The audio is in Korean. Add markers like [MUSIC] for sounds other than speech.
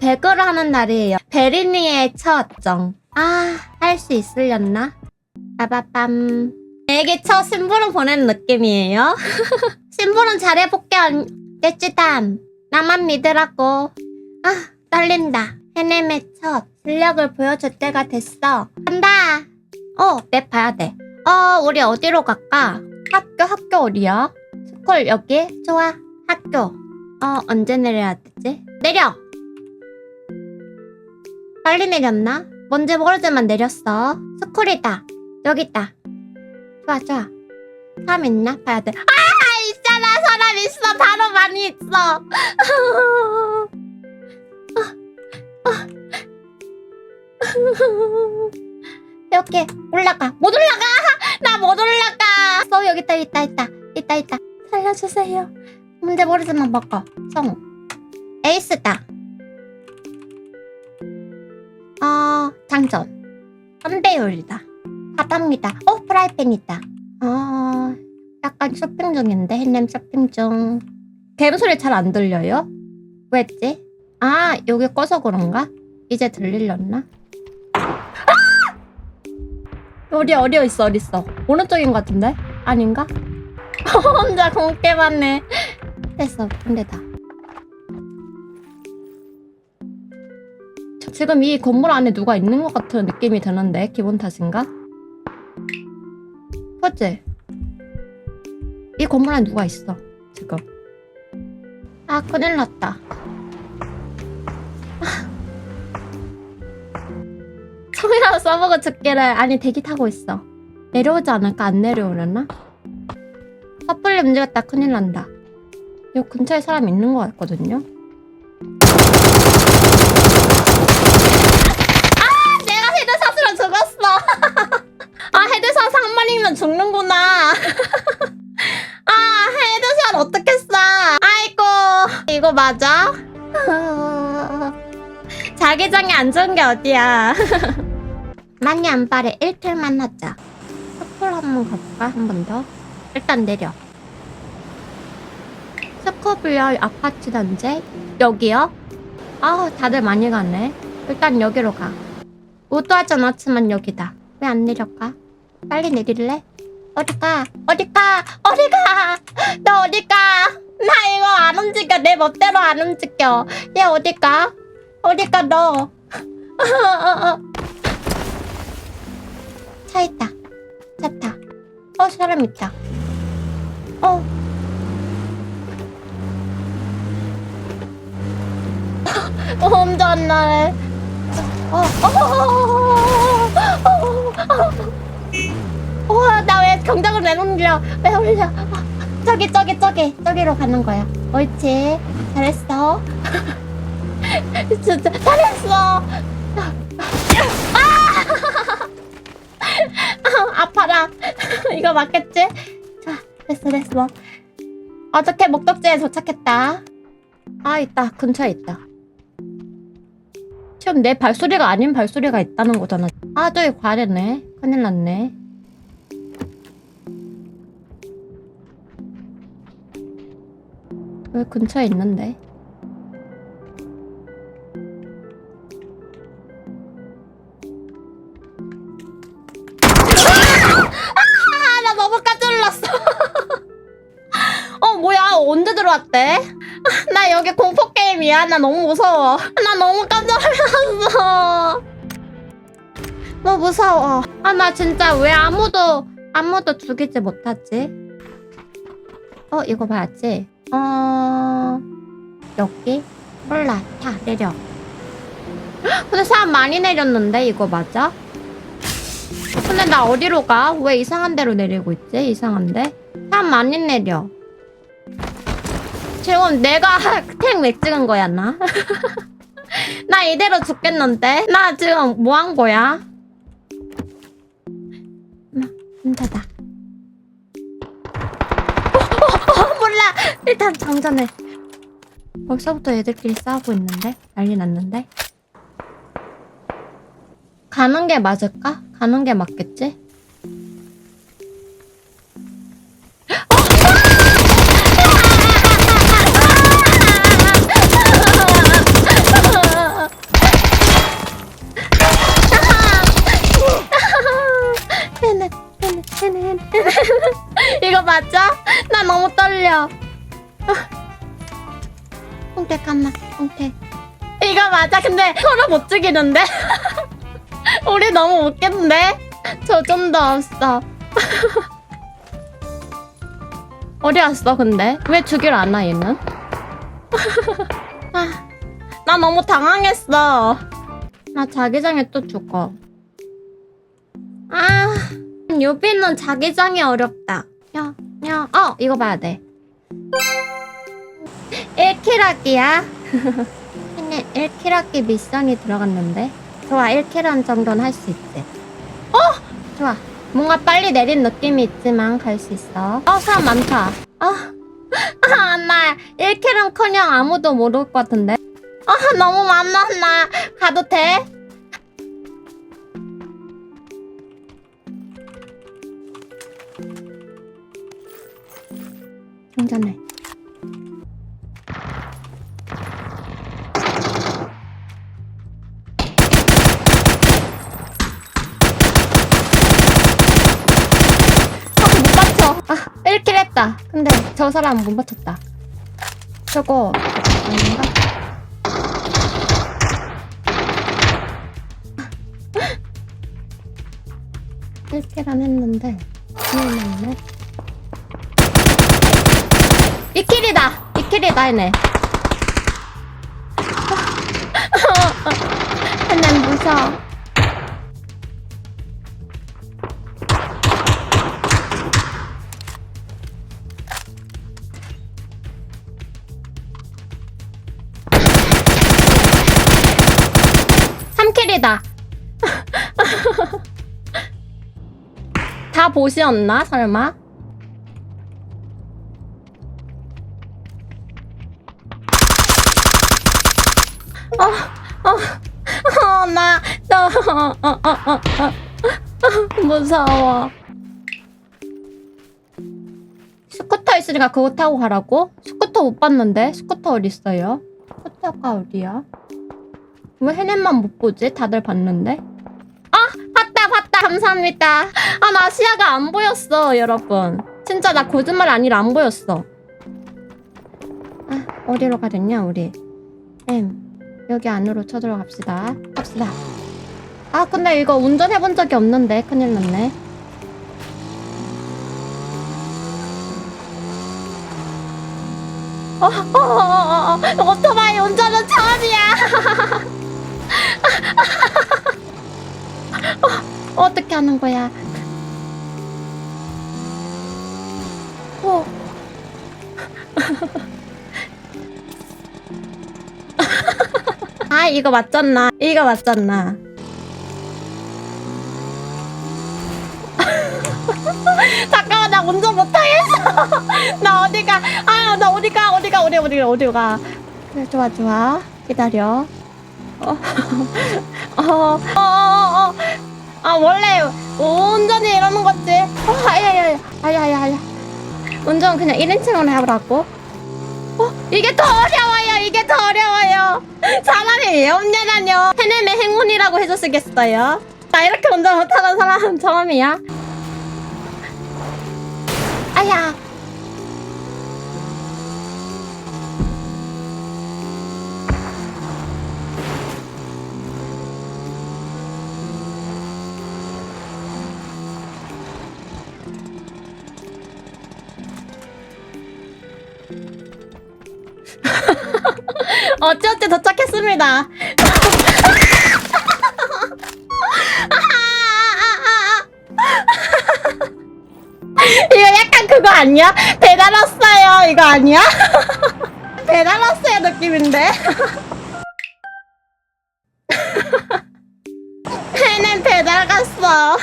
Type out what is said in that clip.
배그를 하는 날이에요. 베리니의 첫 정. 아, 할 수 있으렸나? 빠바밤. 내게 첫 심부름 보내는 느낌이에요. [LAUGHS] 심부름 잘해볼게, 떼찌담. 나만 믿으라고. 아, 떨린다. 해냄의 첫 실력을 보여줄 때가 됐어. 간다. 어, 맵 봐야 돼. 어, 우리 어디로 갈까? 학교, 학교 어디야? 스쿨 여기? 좋아. 학교. 어, 언제 내려야 되지? 내려! 빨리 내렸나? 뭔지 모르지만 내렸어. 스쿨이다. 여기 있다. 좋아, 좋아. 사람 있나? 봐야 돼. 아! 있잖아! 사람 있어! 바로 많이 있어! [LAUGHS] 이렇게 올라가. 못 올라가! 나 못 올라가! 어, 여기 있다, 있다, 있다. 있다, 있다. 살려주세요. 뭔지 모르지만 먹어. 성. 에이스다. 3대 요리다. 바답니다. 어, 프라이팬 있다. 어, 약간 쇼핑 중인데, 햇냄 쇼핑 중. 뱀 소리 잘 안 들려요? 왜지? 아, 여기 꺼서 그런가? 이제 들리렸나? 아! 어디, 어디 있어, 어디 있어? 오른쪽인 것 같은데? 아닌가? [LAUGHS] 혼자 공게 맞네. 됐어, 근데 다. 지금 이 건물 안에 누가 있는 것 같은 느낌이 드는데 기분 탓인가? 그치? 이 건물 안에 누가 있어 지금 아 큰일 났다 아. 총이라도 써보고 죽기를 아니 대기 타고 있어 내려오지 않을까 안 내려오려나? 섣불리 움직였다 큰일 난다 이 근처에 사람 있는 것 같거든요 죽는구나. [LAUGHS] 아, 헤드샷 어떻게 쏴? 아이고, 이거 맞아? [LAUGHS] 자기장이 안 좋은 게 어디야. [LAUGHS] 많이 안 빠래 1틀만 하자. 스쿨 한번 가볼까? 한 번 더. 일단 내려. 스코블려 아파트 단지? 여기요? 아, 다들 많이 가네. 일단 여기로 가. 우도하지 않았지만 여기다. 왜 안 내려가? 빨리 내릴래? 어디 가? 어디 가? 어디 가? 너 어디 가? 나 이거 안 움직여. 내 멋대로 안 움직여. 얘 어디 가? 어디 가 너? [LAUGHS] 차 있다. 차 타. 어 사람 있다. 어. [LAUGHS] 어, 혼자 안 나네. 어, 어, 어, 나왜 경적을 왜 올려? 왜 올려? 어, 저기, 저기, 저기, 저기로 가는 거야. 옳지. 잘했어. [LAUGHS] 진짜 잘했어. 아! 아, [LAUGHS] 아파라. [LAUGHS] 이거 맞겠지? 자, 됐어, 됐어. 어떻게 목적지에 도착했다. 아, 있다. 근처에 있다. 지금 내 발소리가 아닌 발소리가 있다는 거잖아. 아, 저기 과래네. 큰일 났네. 왜 근처에 있는데? 아, 나 너무 깜짝 놀랐어. [LAUGHS] 어, 뭐야. 언제 들어왔대? [LAUGHS] 나 여기 공포 게임이야. 나 너무 무서워. 나 너무 깜짝 놀랐어. 너무 무서워. 아, 나 진짜 왜 아무도 아무도 죽이지 못하지? 어, 이거 봐야지. 어, 여기 몰라. 타 내려. 헉, 근데 사람 많이 내렸는데 이거 맞아? 근데 나 어디로 가? 왜 이상한 데로 내리고 있지? 이상한데? 사람 많이 내려. 지금 내가 [LAUGHS] 탱 왜 찍은 거야 나? [LAUGHS] 나 이대로 죽겠는데? 나 지금 뭐 한 거야? 나 혼자다. [LAUGHS] 일단 장전해. 벌써부터 애들끼리 싸우고 있는데? 난리 났는데? 가는 게 맞을까? 가는 게 맞겠지? [LAUGHS] [LAUGHS] 이거 맞죠? 떨려. 홍태 깐나, 홍태. 이거 맞아? 근데 서로 못 죽이는데? [LAUGHS] 우리 너무 웃긴데? 저좀도 없어. [LAUGHS] 어디 갔어, 근데? 왜 죽이러 안 와, 얘는? [LAUGHS] 아, 나 너무 당황했어. 나 자기장에 또 죽어. 아, 유비는 자기장이 어렵다. 야, 야, 어, 이거 봐야 돼. 1킬하기야. 근데 1킬하기 미션이 들어갔는데. 좋아, 1킬한 정도는 할 수 있지. 어! 좋아. 뭔가 빨리 내린 느낌이 있지만 갈 수 있어. 어, 사람 많다. 아, 아, 나 1킬은 커녕 아무도 모를 것 같은데. 아, 너무 많아. 나 가도 돼? 아, 못. 아, 1킬 했다. 근데 저 사람 못 맞췄다. 저거 아닌가? [LAUGHS] 일킬은 했는데 큰일 났네. 2킬이다! 2킬이다 했네. [LAUGHS] 난 무서워. [LAUGHS] 다 보시었나, 설마? 어, 어, 어, 나, 나, 어, 어, 어, 어, 어. 무서워. 스쿠터 있으니까 그거 타고 가라고? 스쿠터 못 봤는데? 스쿠터 어딨어요? 스쿠터가 어디야? 왜 해넷만 못 보지? 다들 봤는데? 아! 봤다, 봤다! 감사합니다. 아, 나 시야가 안 보였어, 여러분. 진짜 나 거짓말 아니라 안 보였어. 아, 어디로 가랬냐, 우리? 엠. 여기 안으로 쳐들어갑시다. 갑시다. 아, 근데 이거 운전해본 적이 없는데. 큰일 났네. 어, 어, 어, 어, 어, 오토바이 운전은 처음이야. [LAUGHS] 어, 어떻게 하는 거야? 어. 아, 이거 맞잖나? 이거 맞잖나? [LAUGHS] 잠깐만, 나 운전 못하겠어. [LAUGHS] 나 어디가? 아, 나 어디가? 어디가? 어디 어디 어디가? 그래, 좋아, 좋아. 기다려. 어, [LAUGHS] 어, 어, 어, 어. 아, 원래 운전이 이러는 거지. 어, 아야야야, 아야야야. 운전 그냥 1인칭으로 해보라고. 어, 이게 더 어려워요. 이게 더 어려워요. 사람이 염려라뇨. 해냄의 행운이라고 해줬으겠어요. 나 이렇게 운전 못하는 사람 처음이야. 아야. 어찌어찌 도착했습니다. [LAUGHS] 이거 약간 그거 아니야? 배달 왔어요. 이거 아니야? [LAUGHS] 배달 왔어요 느낌인데. [LAUGHS] 해는 배달 갔어.